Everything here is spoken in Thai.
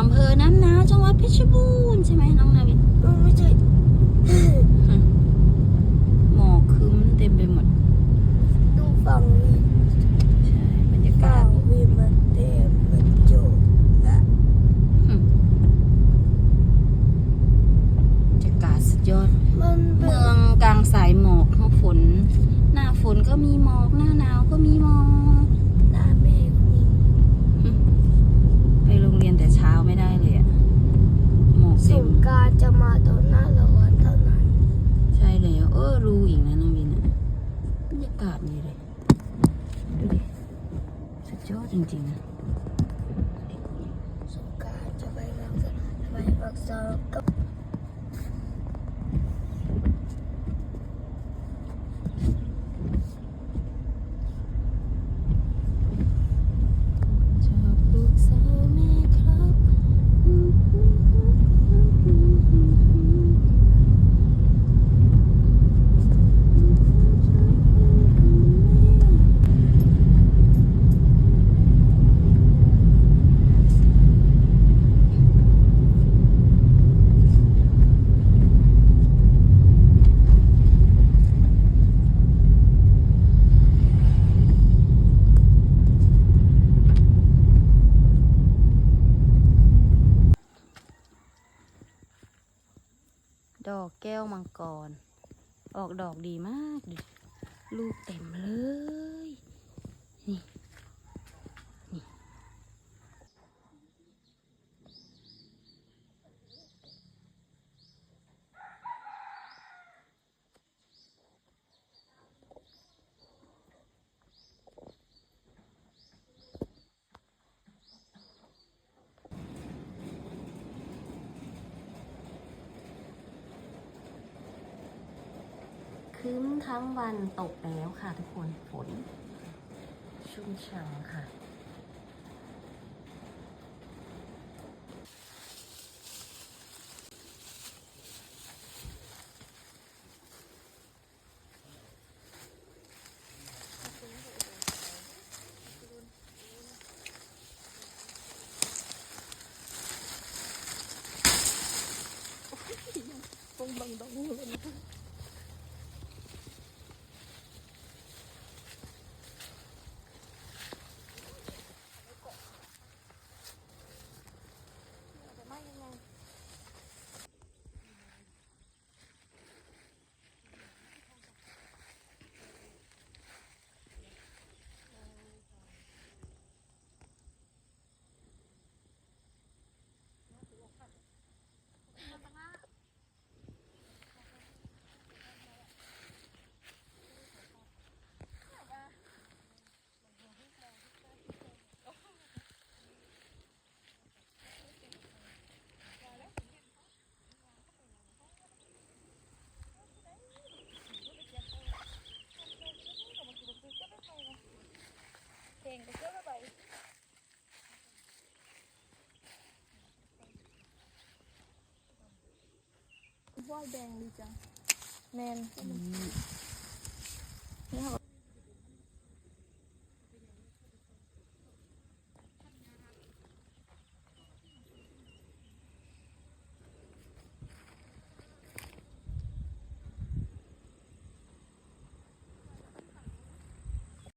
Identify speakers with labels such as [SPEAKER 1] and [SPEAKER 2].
[SPEAKER 1] น้ำหนาวจังหวัดเพชรบูรณ์ใช่ไหมน้องนาวิน
[SPEAKER 2] เออไม่ใช่
[SPEAKER 1] หมอกครึ้มเต็มไปหมด
[SPEAKER 2] ดูฝั่งนี้
[SPEAKER 1] ใช่บรรยากา
[SPEAKER 2] ฝั่
[SPEAKER 1] ศ
[SPEAKER 2] งวีมันเต็มมันโจกอะ
[SPEAKER 1] อืมบรรยากาศสุดยอด
[SPEAKER 2] มันเป็
[SPEAKER 1] เมื
[SPEAKER 2] น
[SPEAKER 1] องกลางสายหมอกเพราะฝน หน้าฝนก็มีหมอก หน้าหนาวก็มีหมอก
[SPEAKER 2] หน้าเมฆมี
[SPEAKER 1] ไปโรงเรียนแต่เช้าไม่ได้เลยอะหมอก
[SPEAKER 2] ส
[SPEAKER 1] เต็ม
[SPEAKER 2] งกรารจะมาตอนหน้าร้อนเท่านั้น
[SPEAKER 1] ใช่แล้วเออ รู้อีกนะน้องวินอะบรรยากาศดีเลย ดูดิ สุดยอดจริงๆนะ
[SPEAKER 2] สงกาจะไปรักษาไปรักษากับ
[SPEAKER 1] ดอกแก้วมังกร ออกดอกดีมาก ลูกเต็มเลย ครึ้มทั้งวันตกแล้วค่ะทุกคนฝนชุ่มฉ่ำค่ะ
[SPEAKER 2] ว่าแดงดีจังแมน
[SPEAKER 1] นี่ค่ะ